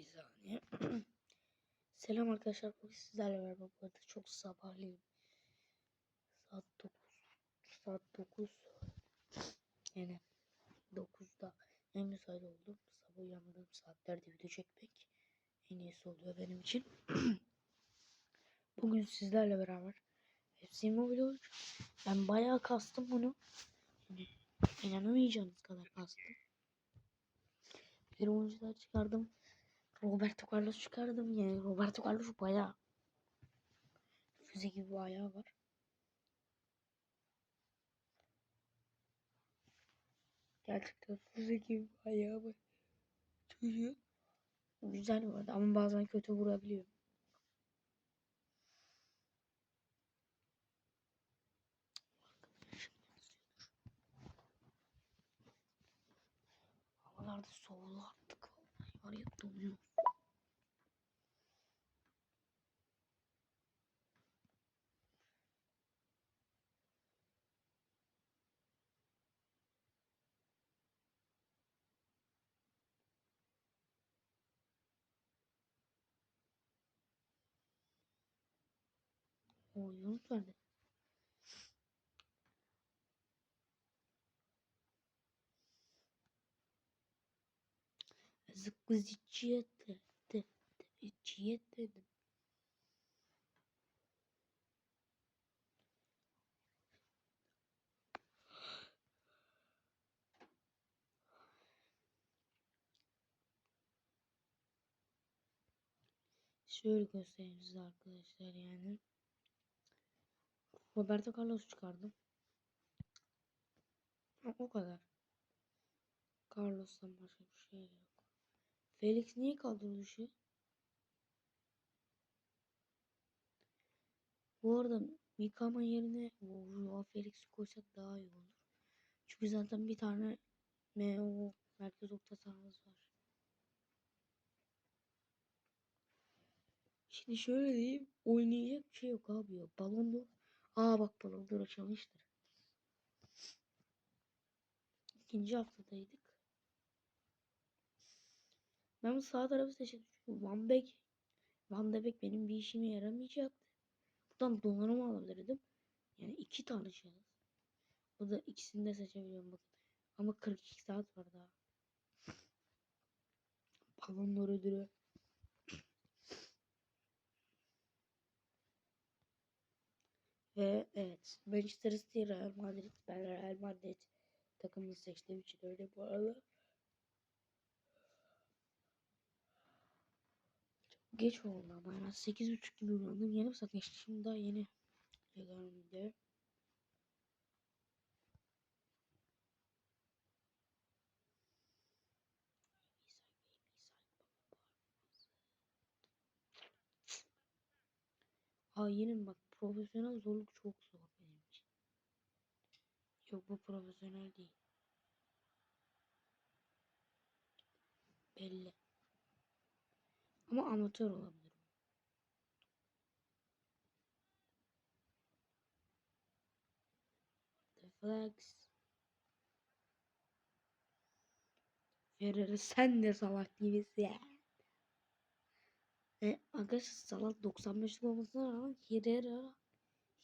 Bir saniye. Selam arkadaşlar. Bugün sizlerle beraber bu arada çok sabahleyin. Saat 9. Saat 9. Yani 9'da en müsait oldum. Sabah uyandığım saatlerde video çekmek en iyisi oluyor benim için. Bugün sizlerle beraber FC Mobile olacak. Ben bayağı kastım bunu. Yani inanamayacağınız kadar kastım. Bir oyuncular çıkardım. Roberto Carlos çıkardım. Yani Roberto Carlos bayağı füze gibi bir var. Gerçekten füze gibi bir var. Çocuğu. Güzel bu arada ama bazen kötü vurabiliyor. Havalarda soğudu artık. Var ya donuyor. O Yunus nerede? Zıkkı zıkkıyet de. De. De. Zıkkıyet dedim. Şöyle göstereyim size arkadaşlar yani. Roberto Carlos çıkardım. O kadar. Carlos'tan başka bir şey yok. Felix niye kaldırdı dışı? Bu arada Mikama yerine Joao Felix'i koysak daha iyi olur. Çünkü zaten bir tane MO merkez orta sahamız var. Şimdi şöyle diyeyim. Oynayacak bir şey yok abi ya. Balon. Aa bak Balon d'Or açılmıştır. İkinci haftadaydık. Ben bu sağ tarafı seçtim. Çünkü Van Beek, Van de Beek benim bir işime yaramayacaktı. Buradan donanım alabilirdim. Yani iki tane şahıs. Bu da ikisini de seçebiliyorum bakın. Ama 42 saat var daha. Balon d'Or ödülü. Ve evet Manchester City Real Madrid ben Real Madrid takımını seçtiğim için öyle bu arada. Çok geç oldu ama yani 8.30 gibi uyandım. Yeni saat geçti. Şimdi daha yeni Legal'de. Ha yine bak profesyonel zorluk çok zor benim için. Yok bu profesyonel değil. Belli. Ama amatör olabilir. Flags. Ferrari sen de salak gibisin ya. E, arkadaşlar salak 95'lik olmasına rağmen Herrera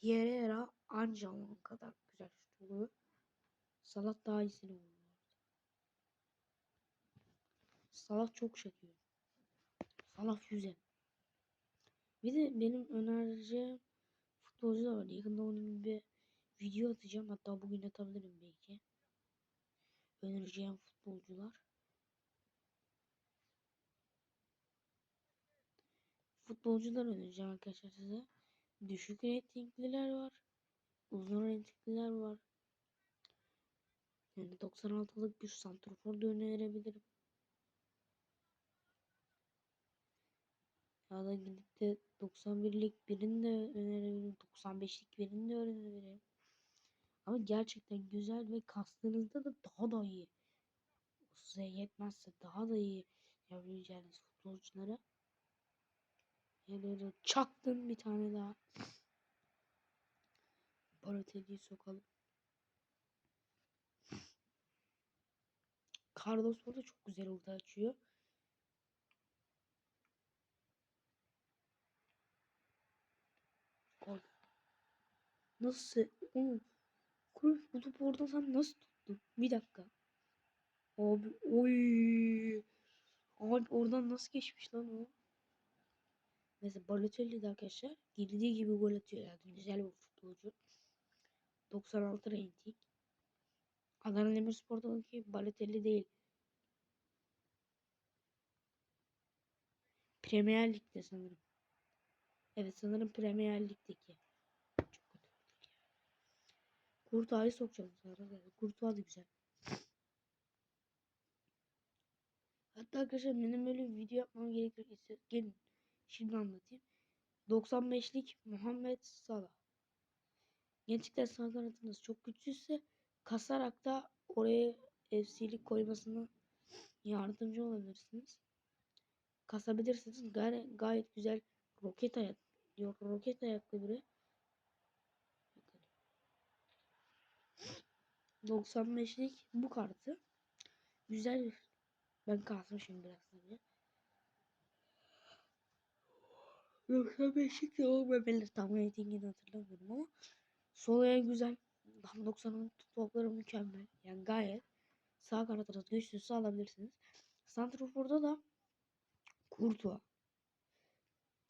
Herrera onun kadar güzel şut oluyor. Salat daha iyisini oluyor. Salah çok çekiyor. Salah yüze. Bir de benim önereceğim futbolcular var. Yakında onun bir video atacağım. Hatta bugün atabilirim belki. Önereceğim futbolcular. Futbolcular önereceğim arkadaşlar size. Düşük reytingliler var. Uzun reytingliler var. Yani 96'lık bir santrfor da önerebilirim. Ya da gidip de 91'lik birini de önerebilirim. 95'lik birini de önerebilirim. Ama gerçekten güzel ve kastığınızda da daha da iyi. Size yetmezse daha da iyi yapabileceğiniz futbolculara Yerlere çaktım bir tane daha. Parateli'yi sokalım. Carlos orada çok güzel orta açıyor. Gol. Nasıl? Oğlum. Cruyff bulup oradan sen nasıl tuttun? Bir dakika. Abi oy. Abi oradan nasıl geçmiş lan o? Mesela Balotelli de arkadaşlar girdiği gibi gol atıyor yani güzel bir futbolcu. 96 rating. Adana Demirspor'daki Balotelli değil. Premier Lig'de sanırım. Evet sanırım Premier Lig'deki. Çok kötü. Kurtağ'ı sokacağım sana. Kurtağı da güzel. Hatta arkadaşlar benim böyle bir video yapmam gerekir. Gelin. Şimdi anlatayım. 95'lik Muhammed Salah. Gerçekten sağ kanatınız çok güçsüzse kasarak da oraya FC'lik koymasına yardımcı olabilirsiniz. Kasabilirsiniz. Gayet, gayet güzel roket ayak yok roket ayaklı biri. 95'lik bu kartı. Güzel. Ben kasmışım biraz tabii. 95'lik de olmayabilir. Tam ratingini hatırlamıyorum ama sol ayağı güzel. Tam 90'ın topları mükemmel. Yani gayet sağ kanatınız güçsüzse alabilirsiniz. Santrafor'da da Kurtuğa.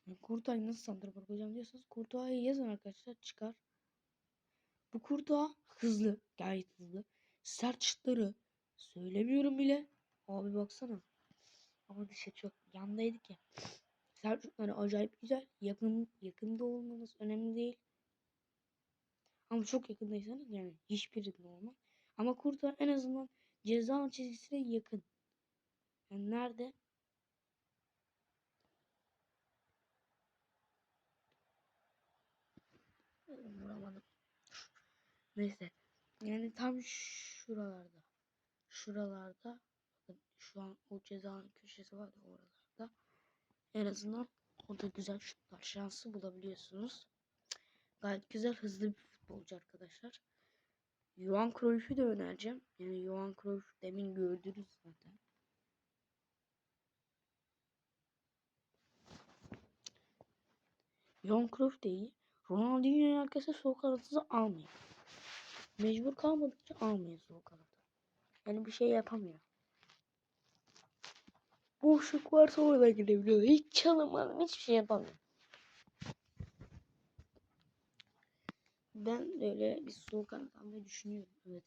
Yani Kurtuğa'yı nasıl santrafor koyacağım diyorsanız Kurtuğa'yı yazın arkadaşlar çıkar. Bu Kurtuğa hızlı. Gayet hızlı. Sert şutları söylemiyorum bile. Abi baksana. Ama dışı çok yandaydık ya. Sert şutları acayip güzel. Yakın yakında olmanız önemli değil. Ama çok yakındaysanız yani hiçbirinde olmaz. Ama Kurtuğa en azından ceza çizgisine yakın. Yani nerede? Vuramadım. Neyse. Yani tam şuralarda. Şuralarda. Bakın şu an o cezanın köşesi var ya oralarda. En azından o da güzel şutlar şansı bulabiliyorsunuz. Gayet güzel hızlı bir futbolcu arkadaşlar. Johan Cruyff'u da önereceğim. Yani Johan Cruyff demin gördünüz zaten. Johan Cruyff de iyi. Ronaldinho'yu arkadaşlar sol kanatınıza almayın. Mecbur kalmadıkça almayın sol kanatı. Yani bir şey yapamıyor. Boşluk varsa orada gidebiliyor. Hiç çalamadım. Hiçbir şey yapamıyor. Ben öyle bir sol kanat almayı düşünüyorum. Evet.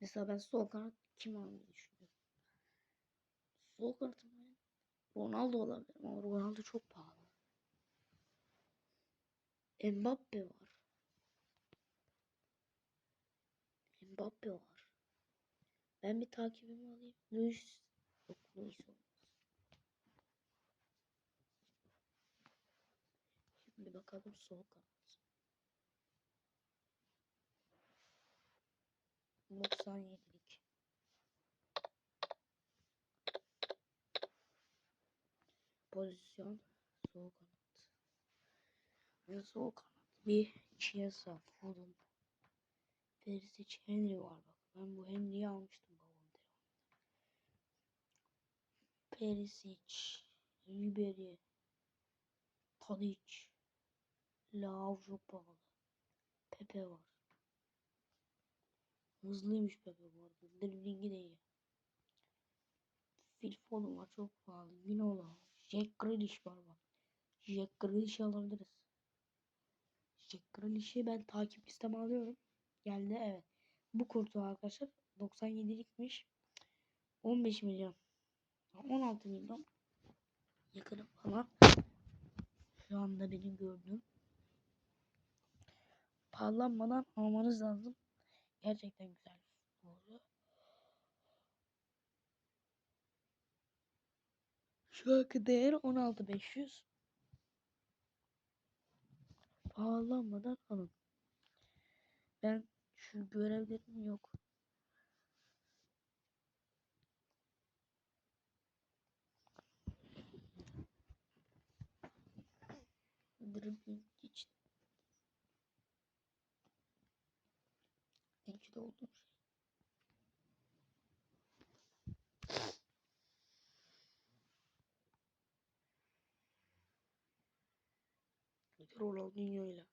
Mesela ben sol kanat kim almayı düşünüyorum? Sol kanatım Ronaldo olabilir ama Ronaldo çok pahalı. Mbappe var. Mbappe var. Ben bir takibimi alayım. Luis yok. Şimdi bakalım sol kanat. 97'lik. Pozisyon sol kanat. Ve sol kanat bir Chiesa, Foden, Perisic, Henry var bak. Ben bu Henry'yi almıştım Perisic, Ribery, Tadic, Lao çok pahalı. Pepe var. Hızlıymış Pepe bu arada. Driblingi de iyi. Phil Foden var çok pahalı. Ginola. Jack Grealish var bak. Jack Grealish'i alabiliriz. Jack Grealish'i ben takip listeme alıyorum. Geldi evet. Bu kurtu arkadaşlar 97'likmiş. 15 milyon. 16 milyon. Yakınım falan. Şu anda benim gördüğüm. Pahalanmadan almanız lazım. Gerçekten güzel oldu. Şu anki değeri 16500. Pahalanmadan alın. Ben şu görevlerim yok. Dribbling için. İyi de olduğum şey. Ronaldinho ile.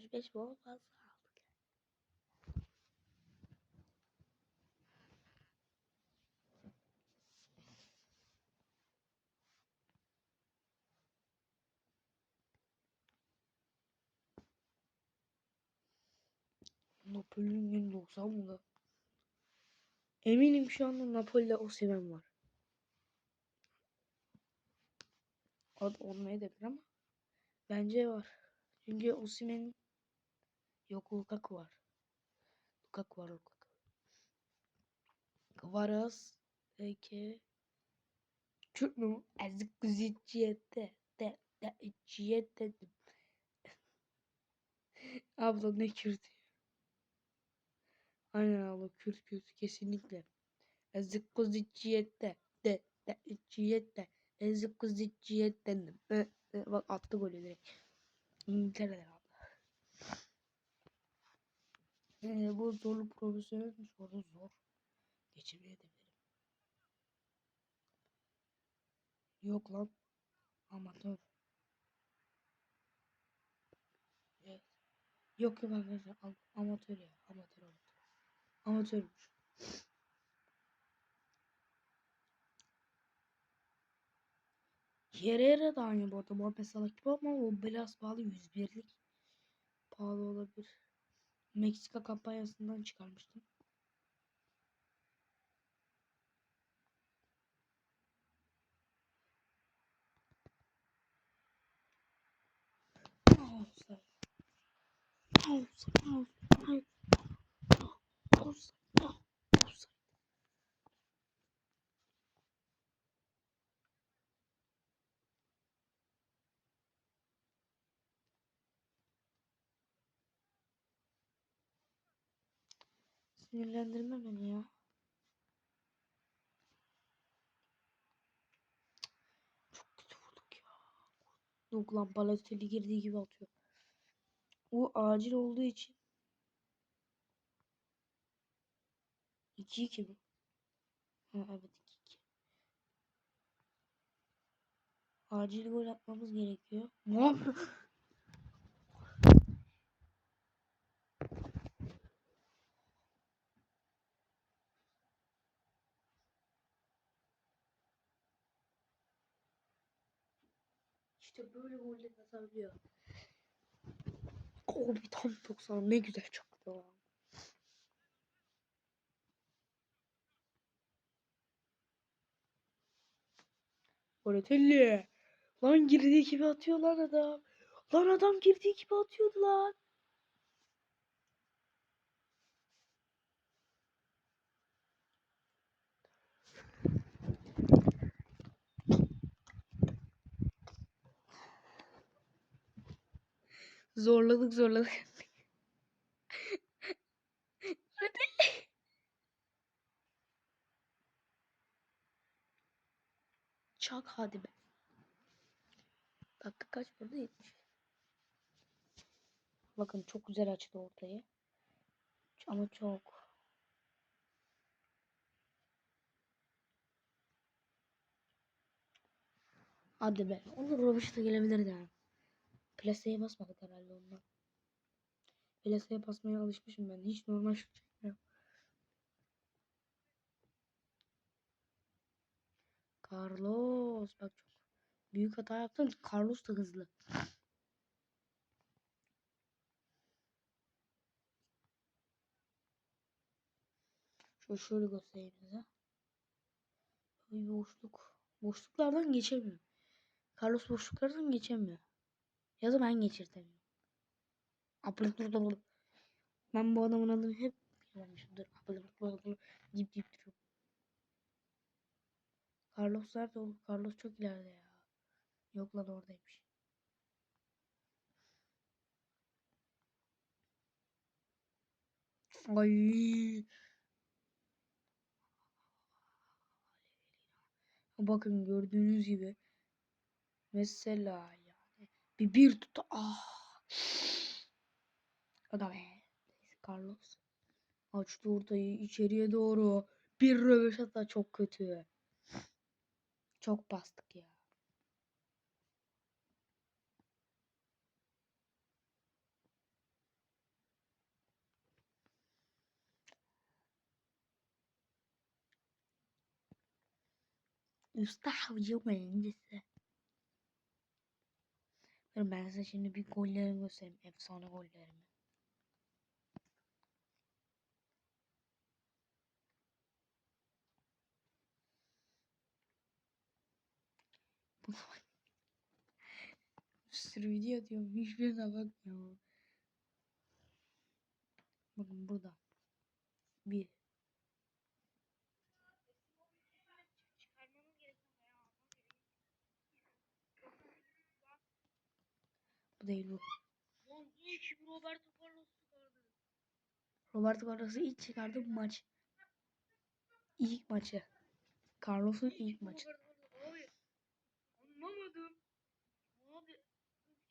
65 bol fazla aldık. Napoli'nin 190 mı lan? Eminim şu anda Napoli'de Osimhen var. O da olmayabilir ama bence var. Çünkü Osimhen yok Lukaku var. Lukaku var Lukaku. Kvaras Eke Kürt mü? Ezik kuziciyette de de içiyette Abla ne Kürt? Aynen abla Kürt Kürt kesinlikle. Ezik kuziciyette de de içiyette Ezik kuziciyette Bak attı golü direkt. İngiltere'de Ee, bu zorlu profesyonel? Soru zor. Geçirmeyebilirim. Yok lan. Amatör. Evet. Yok yok arkadaşlar. Am- Amatör ya. Amatör amatör. Amatörmüş. Yerere de aynı bu arada. Salah gibi ama o biraz pahalı. 101'lik. Pahalı olabilir. Meksika kampanyasından çıkarmıştım. Sinirlendirme beni ya. Çok kötü vurduk ya. Yok lan Balotelli girdiği gibi atıyor. O acil olduğu için 2-2 mi? Ha, evet 2-2. Acil gol atmamız gerekiyor. Ne yapıyor? İşte böyle golle atabiliyor. O bir tam 90 ne güzel çaktı lan. Balotelli. Lan girdiği gibi atıyor lan adam. Lan adam girdiği gibi atıyordu lan. Zorladık zorladık. Çak hadi be. Dakika kaç burada 70. Bakın çok güzel açtı ortayı. Ama çok. Hadi be. Olur Rovaş'a gelebilirdi yani. Plaseye basmadık herhalde ondan. Plaseye basmaya alışmışım ben. Hiç normal şut çekmiyorum. Carlos. Bak çok büyük hata yaptın. Carlos da hızlı. Şöyle şöyle göstereyim size. Boşluk. Boşluklardan geçemiyor. Carlos boşluklardan geçemiyor. Ya da ben geçirtemiyorum. Aplık Ben bu adamın adını hep yapmışımdır. Aplık deyip deyip duruyorum. Carlos nerede oğlum? Carlos çok ileride ya. Yok lan oradaymış. Ay. Bakın gördüğünüz gibi. Mesela. Bir bir tut. Ah. O da be. Carlos. Açtı ortayı içeriye doğru. Bir röveş hatta çok kötü. Çok bastık ya. يستحوذ يوم الهندسة Dur ben size şimdi bir gollerimi göstereyim. Efsane gollerimi. Bu Bir sürü video atıyorum. Hiçbirine bakmıyor. Bakın burada. Bir. Çıkarmamız gerekiyor ya. Bu değil bu. Lan ki Roberto Carlos çıkardı. Roberto Carlos'u ilk çıkardı bu maç. İlk maçı. Carlos'un ilk maçı. Roberto Carlos. Abi anlamadım. Abi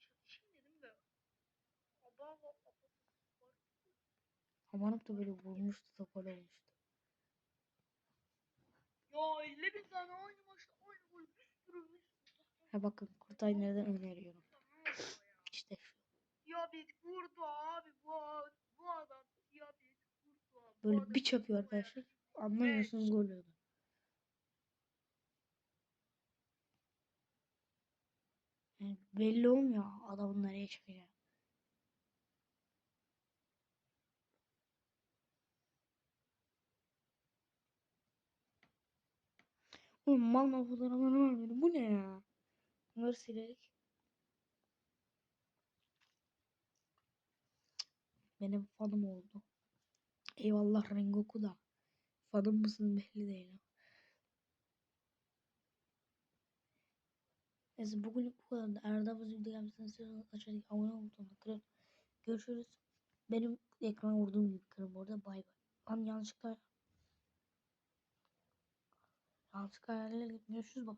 çakışım dedim de. Aba aba aba. Amanıp da böyle vurmuştu gol olmuştu. Ya 50 bin tane aynı maçta aynı gol bir sürü bir sürü. Ha bakın Kurtay nereden öneriyorum. Ne oluyor ya? İşte şu. Diyabet kurdu abi bu bu adam diyabet kurdu abi. Böyle bir çapıyor arkadaşlar. Anlamıyorsunuz gol oluyor. Yani belli olmuyor adamın nereye çıkacağı. Oğlum mal mal fotoğraflarını vermedim. Bu ne ya? Bunları silerek. Benim fanım oldu. Eyvallah Rengoku da. Fanım mısın belli değil. Neyse bugün bu kadar. Daha fazla video gelmesini aşağıdaki abone butonuna kırın. Görüşürüz. Benim ekrana vurduğum gibi kırın bu arada. Bay bay. Lan yanlışlıkla yanlışlıkla ayarlarla görüşürüz. Baba.